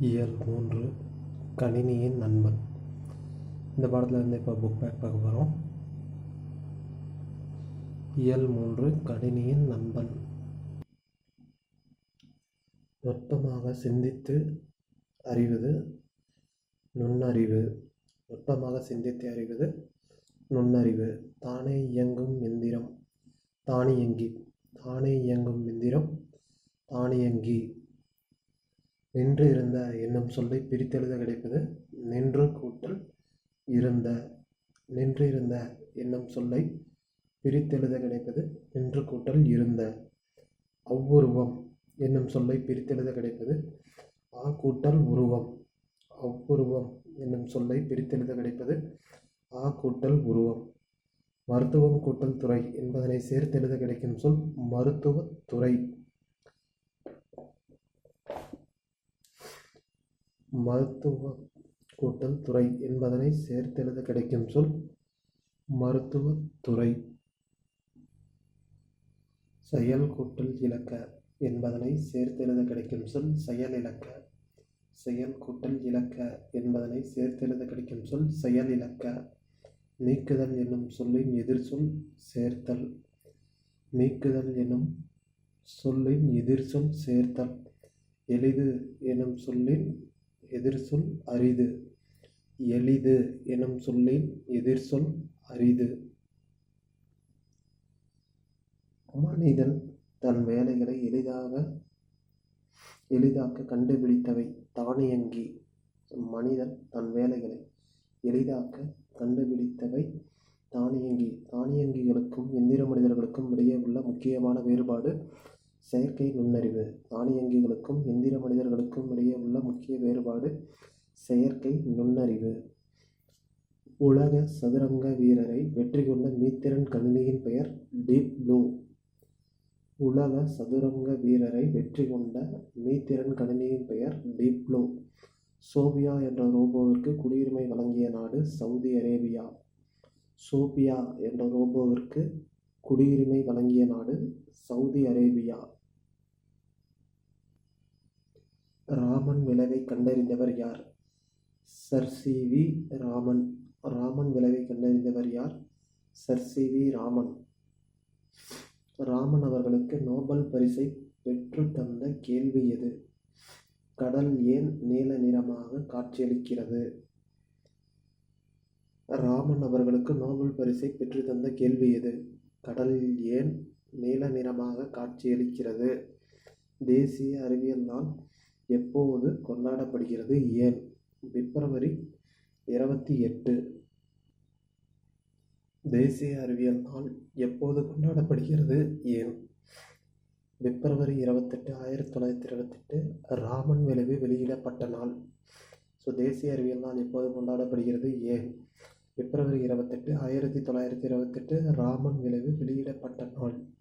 இயல் மூன்று கணினியின் நண்பன். இந்த பாடத்தில் இருந்து இப்போ புக் பேக் பார்க்க போகிறோம் இயல் மூன்று கணினியின் நண்பன். நுட்பமாக சிந்தித்து அறிவது நுண்ணறிவு. நுட்பமாக சிந்தித்து அறிவது நுண்ணறிவு. தானே இயங்கும் எந்திரம். தானியங்கி. தானே இயங்கும் எந்திரம். தானியங்கி. நின்று இருந்த என்னும் சொல்லை பிரித்தெழுத கிடைப்பது நின்று கூட்டல் இருந்த நின்று இருந்த என்னும் சொல்லை பிரித்தெழுத கிடைப்பது நின்று கூட்டல் இருந்த. அவ்வுருவம் என்னும் சொல்லை பிரித்தெழுத கிடைப்பது ஆ கூட்டல் உருவம். அவ்வுருவம் என்னும் சொல்லை பிரித்தெழுத கிடைப்பது ஆ கூட்டல் உருவம். மருத்துவம் கூட்டல் துறை என்பதனை சேர்த்தெழுத கிடைக்கும் சொல் மருத்துவத் துறை மருத்துவ கூட்டல் துறை என்பதனை சேர்த்தெழுத கிடைக்கும் சொல் மருத்துவத் துறை. செயல் கூட்டல் இலக்க என்பதனை சேர்த்தெழுத கிடைக்கும் சொல் செயல் இலக்க. செயல் கூட்டல் இலக்க என்பதனை சேர்த்தெழுத கிடைக்கும் சொல் செயல் இலக்க. நீக்குதல் என்னும் சொல்லின் எதிர் சொல் சேர்த்தல். நீக்குதல் என்னும் சொல்லின் எதிர் சொல் சேர்த்தல். எளிது எனும் சொல்லின் எதிர்ச்சொல் அரிது. எளிது எனும் சொல்லின் சொல் அரிது. மனிதன் தன் வேலைகளை எளிதாக எளிதாக்க கண்டுபிடித்தவை தானியங்கி. மனிதன் தன் வேலைகளை எளிதாக்க கண்டுபிடித்தவை தானியங்கி. தானியங்கிகளுக்கும் எந்திர மனிதர்களுக்கும் இடையே உள்ள முக்கியமான வேறுபாடு செயற்கை நுண்ணறிவு தானியங்கிகளுக்கும் எந்திர மனிதர்களுக்கும் இடையே உள்ள முக்கிய வேறுபாடு செயற்கை நுண்ணறிவு. உலக சதுரங்க வீரரை வெற்றி கொண்ட மீத்திரன் கணினியின் பெயர் டீப் ப்ளூ. உலக சதுரங்க வீரரை வெற்றி கொண்ட மீத்திரன் கணினியின் பெயர் டீப் ப்ளூ. சோபியா என்ற ரோபோவிற்கு குடியுரிமை வழங்கிய நாடு சவுதி அரேபியா. சோபியா என்ற ரோபோவிற்கு குடியுரிமை வழங்கிய நாடு சவுதி அரேபியா. ராமன் விளைவை கண்டறிந்தவர் யார்? Sir C V Raman. Raman விளைவை கண்டறிந்தவர் யார்? Sir C V Raman. Raman அவர்களுக்கு நோபல் பரிசை பெற்று தந்த கேள்வி எது? கடல் ஏன் நீல நிறமாக காட்சியளிக்கிறது? ராமன் அவர்களுக்கு நோபல் பரிசை பெற்று தந்த கேள்வி எது? கடல் ஏன் நீல நிறமாக காட்சியளிக்கிறது? தேசிய அறிவியல் நாள் எப்போது கொண்டாடப்படுகிறது? ஏன்? பிப்ரவரி இருபத்தி எட்டு. தேசிய அறிவியல் நாள் எப்போது கொண்டாடப்படுகிறது? ஏன்? பிப்ரவரி இருபத்தெட்டு ஆயிரத்தி தொள்ளாயிரத்தி இருபத்தெட்டு ராமன் விளைவு வெளியிடப்பட்ட நாள். ஸோ தேசிய அறிவியல் நாள் எப்போது கொண்டாடப்படுகிறது? ஏன்? பிப்ரவரி இருபத்தெட்டு ஆயிரத்தி தொள்ளாயிரத்தி இருபத்தெட்டு ராமன் விளைவு வெளியிடப்பட்ட நாள்.